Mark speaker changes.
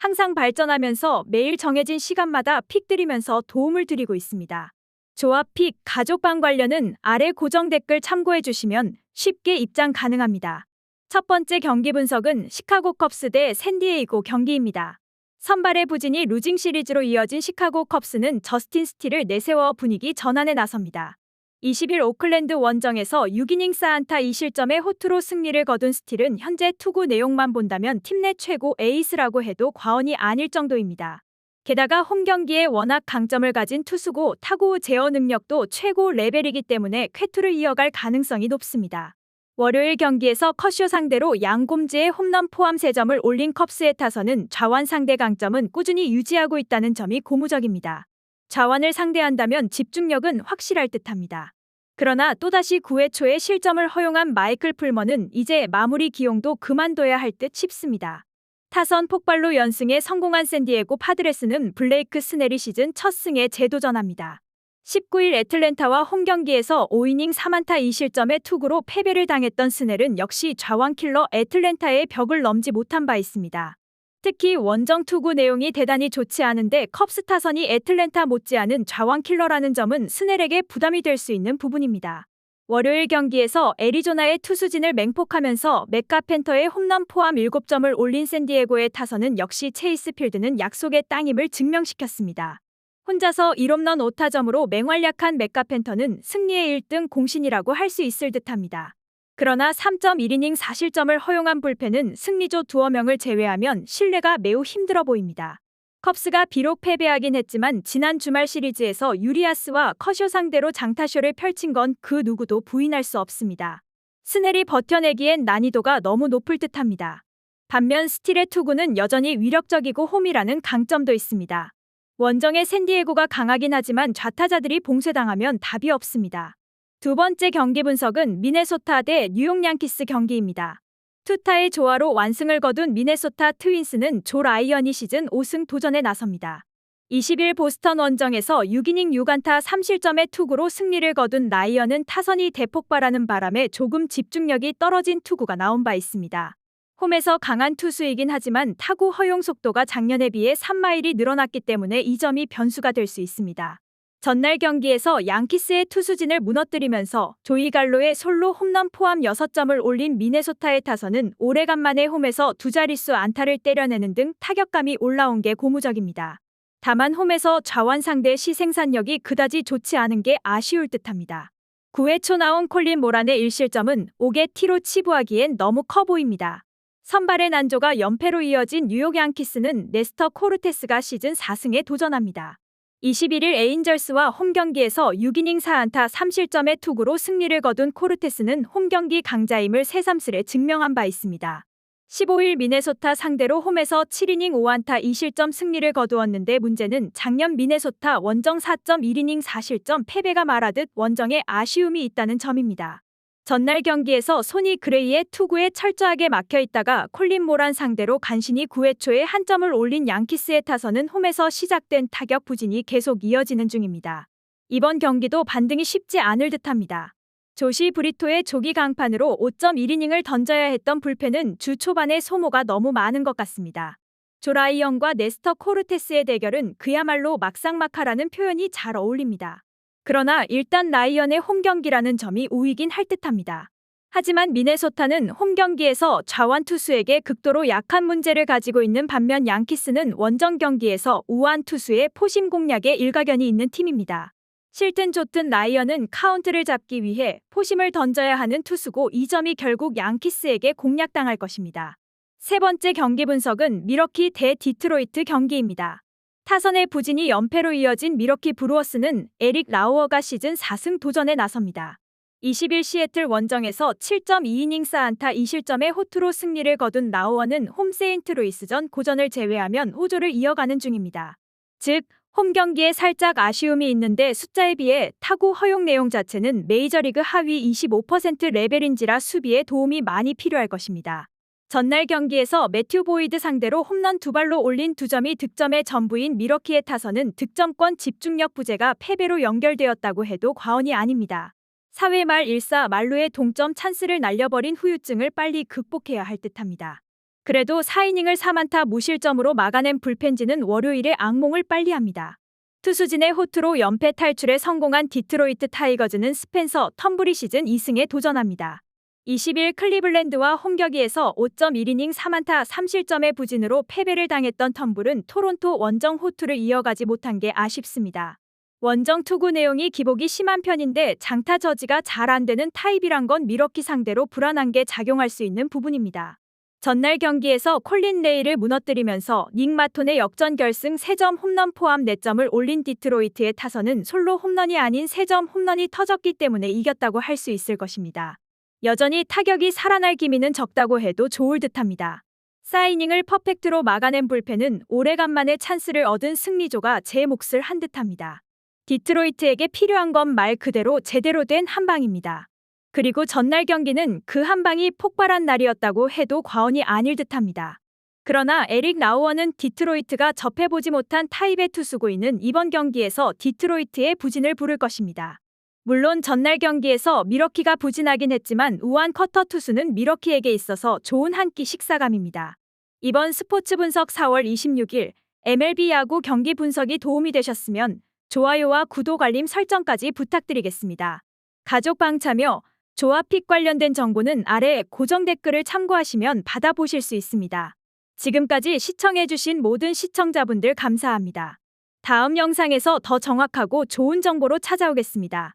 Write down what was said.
Speaker 1: 항상 발전하면서 매일 정해진 시간마다 픽 드리면서 도움을 드리고 있습니다. 조합 픽 가족방 관련은 아래 고정 댓글 참고해 주시면 쉽게 입장 가능합니다. 첫 번째 경기 분석은 시카고 컵스 대 샌디에이고 경기입니다. 선발의 부진이 루징 시리즈로 이어진 시카고 컵스는 저스틴 스틸을 내세워 분위기 전환에 나섭니다. 20일 오클랜드 원정에서 6이닝 사안타 2실점의 호투로 승리를 거둔 스틸은 현재 투구 내용만 본다면 팀 내 최고 에이스라고 해도 과언이 아닐 정도입니다. 게다가 홈 경기에 워낙 강점을 가진 투수고 타구 제어 능력도 최고 레벨이기 때문에 쾌투를 이어갈 가능성이 높습니다. 월요일 경기에서 커쇼 상대로 양곰지의 홈런 포함 3점을 올린 컵스의 타선은 좌완 상대 강점은 꾸준히 유지하고 있다는 점이 고무적입니다. 자완을 상대한다면 집중력은 확실할 듯합니다. 그러나 또다시 9회 초에 실점을 허용한 마이클 풀머는 이제 마무리 기용도 그만둬야 할 듯 싶습니다. 타선 폭발로 연승에 성공한 샌디에고 파드레스는 블레이크 스넬이 시즌 첫 승에 재도전합니다. 19일 애틀랜타와 홈 경기에서 5이닝 3안타 2실점의 투구로 패배를 당했던 스넬은 역시 좌완 킬러 애틀랜타의 벽을 넘지 못한 바 있습니다. 특히 원정 투구 내용이 대단히 좋지 않은데 컵스 타선이 애틀랜타 못지않은 좌완 킬러라는 점은 스넬에게 부담이 될 수 있는 부분입니다. 월요일 경기에서 애리조나의 투수진을 맹폭하면서 맥카 펜터의 홈런 포함 7점을 올린 샌디에고의 타선은 역시 체이스 필드는 약속의 땅임을 증명시켰습니다. 혼자서 1홈런 5타점으로 맹활약한 맥카 펜터는 승리의 1등 공신이라고 할 수 있을 듯합니다. 그러나 3.1이닝 4실점을 허용한 불펜은 승리조 두어 명을 제외하면 신뢰가 매우 힘들어 보입니다. 컵스가 비록 패배하긴 했지만 지난 주말 시리즈에서 유리아스와 커쇼 상대로 장타쇼를 펼친 건 그 누구도 부인할 수 없습니다. 스넬이 버텨내기엔 난이도가 너무 높을 듯합니다. 반면 스틸의 투구는 여전히 위력적이고 홈이라는 강점도 있습니다. 원정의 샌디에고가 강하긴 하지만 좌타자들이 봉쇄당하면 답이 없습니다. 두 번째 경기 분석은 미네소타 대 뉴욕 양키스 경기입니다. 투타의 조화로 완승을 거둔 미네소타 트윈스는 조 라이언이 시즌 5승 도전에 나섭니다. 20일 보스턴 원정에서 6이닝 6안타 3실점의 투구로 승리를 거둔 라이언은 타선이 대폭발하는 바람에 조금 집중력이 떨어진 투구가 나온 바 있습니다. 홈에서 강한 투수이긴 하지만 타구 허용 속도가 작년에 비해 3마일이 늘어났기 때문에 이 점이 변수가 될 수 있습니다. 전날 경기에서 양키스의 투수진을 무너뜨리면서 조이 갈로의 솔로 홈런 포함 6점을 올린 미네소타의 타선은 오래간만에 홈에서 두 자릿수 안타를 때려내는 등 타격감이 올라온 게 고무적입니다. 다만 홈에서 좌완 상대 시생산력이 그다지 좋지 않은 게 아쉬울 듯합니다. 9회 초 나온 콜린 모란의 1실점은 5개 티로 치부하기엔 너무 커 보입니다. 선발의 난조가 연패로 이어진 뉴욕 양키스는 네스터 코르테스가 시즌 4승에 도전합니다. 21일 에인절스와 홈경기에서 6이닝 4안타 3실점의 투구로 승리를 거둔 코르테스는 홈경기 강자임을 새삼스레 증명한 바 있습니다. 15일 미네소타 상대로 홈에서 7이닝 5안타 2실점 승리를 거두었는데 문제는 작년 미네소타 원정 4.1이닝 4실점 패배가 말하듯 원정에 아쉬움이 있다는 점입니다. 전날 경기에서 소니 그레이의 투구에 철저하게 막혀 있다가 콜린 모란 상대로 간신히 9회 초에 한 점을 올린 양키스의 타선은 홈에서 시작된 타격 부진이 계속 이어지는 중입니다. 이번 경기도 반등이 쉽지 않을 듯합니다. 조시 브리토의 조기 강판으로 5.1이닝을 던져야 했던 불펜은 주 초반에 소모가 너무 많은 것 같습니다. 조라이언과 네스터 코르테스의 대결은 그야말로 막상막하라는 표현이 잘 어울립니다. 그러나 일단 라이언의 홈 경기라는 점이 우위긴 할 듯합니다. 하지만 미네소타는 홈 경기에서 좌완 투수에게 극도로 약한 문제를 가지고 있는 반면 양키스는 원정 경기에서 우완 투수의 포심 공략에 일가견이 있는 팀입니다. 실든 좋든 라이언은 카운트를 잡기 위해 포심을 던져야 하는 투수고 이 점이 결국 양키스에게 공략당할 것입니다. 세 번째 경기 분석은 미러키 대 디트로이트 경기입니다. 타선의 부진이 연패로 이어진 미러키 브루어스는 에릭 라우어가 시즌 4승 도전에 나섭니다. 20일 시애틀 원정에서 7.2이닝 사안타 2실점의 호투로 승리를 거둔 라우어는 홈 세인트루이스전 고전을 제외하면 호조를 이어가는 중입니다. 즉, 홈 경기에 살짝 아쉬움이 있는데 숫자에 비해 타구 허용 내용 자체는 메이저리그 하위 25% 레벨인지라 수비에 도움이 많이 필요할 것입니다. 전날 경기에서 매튜 보이드 상대로 홈런 두 발로 올린 두 점이 득점의 전부인 미러키의 타선은 득점권 집중력 부재가 패배로 연결되었다고 해도 과언이 아닙니다. 사회 말 1사 말루의 동점 찬스를 날려버린 후유증을 빨리 극복해야 할 듯합니다. 그래도 4이닝을 4만타 무실점으로 막아낸 불펜진은 월요일에 악몽을 빨리 합니다. 투수진의 호투로 연패 탈출에 성공한 디트로이트 타이거즈는 스펜서 텀블이 시즌 2승에 도전합니다. 20일 클리블랜드와 홈격기에서 5.1이닝 4만타 3실점의 부진으로 패배를 당했던 텀블은 토론토 원정 호투를 이어가지 못한 게 아쉽습니다. 원정 투구 내용이 기복이 심한 편인데 장타 저지가 잘 안 되는 타입이란 건 미러키 상대로 불안한 게 작용할 수 있는 부분입니다. 전날 경기에서 콜린 레이를 무너뜨리면서 닉 마톤의 역전 결승 3점 홈런 포함 4점을 올린 디트로이트의 타선은 솔로 홈런이 아닌 3점 홈런이 터졌기 때문에 이겼다고 할 수 있을 것입니다. 여전히 타격이 살아날 기미는 적다고 해도 좋을 듯합니다. 사이닝을 퍼펙트로 막아낸 불펜은 오래간만에 찬스를 얻은 승리조가 제 몫을 한 듯합니다. 디트로이트에게 필요한 건 말 그대로 제대로 된 한방입니다. 그리고 전날 경기는 그 한방이 폭발한 날이었다고 해도 과언이 아닐 듯합니다. 그러나 에릭 라우어는 디트로이트가 접해보지 못한 타입의 투수고이는 이번 경기에서 디트로이트의 부진을 부를 것입니다. 물론 전날 경기에서 미러키가 부진하긴 했지만 우한 커터 투수는 미러키에게 있어서 좋은 한 끼 식사감입니다. 이번 스포츠 분석 4월 26일 MLB 야구 경기 분석이 도움이 되셨으면 좋아요와 구독 알림 설정까지 부탁드리겠습니다. 가족 방 참여 조합픽 관련된 정보는 아래 고정 댓글을 참고하시면 받아보실 수 있습니다. 지금까지 시청해주신 모든 시청자분들 감사합니다. 다음 영상에서 더 정확하고 좋은 정보로 찾아오겠습니다.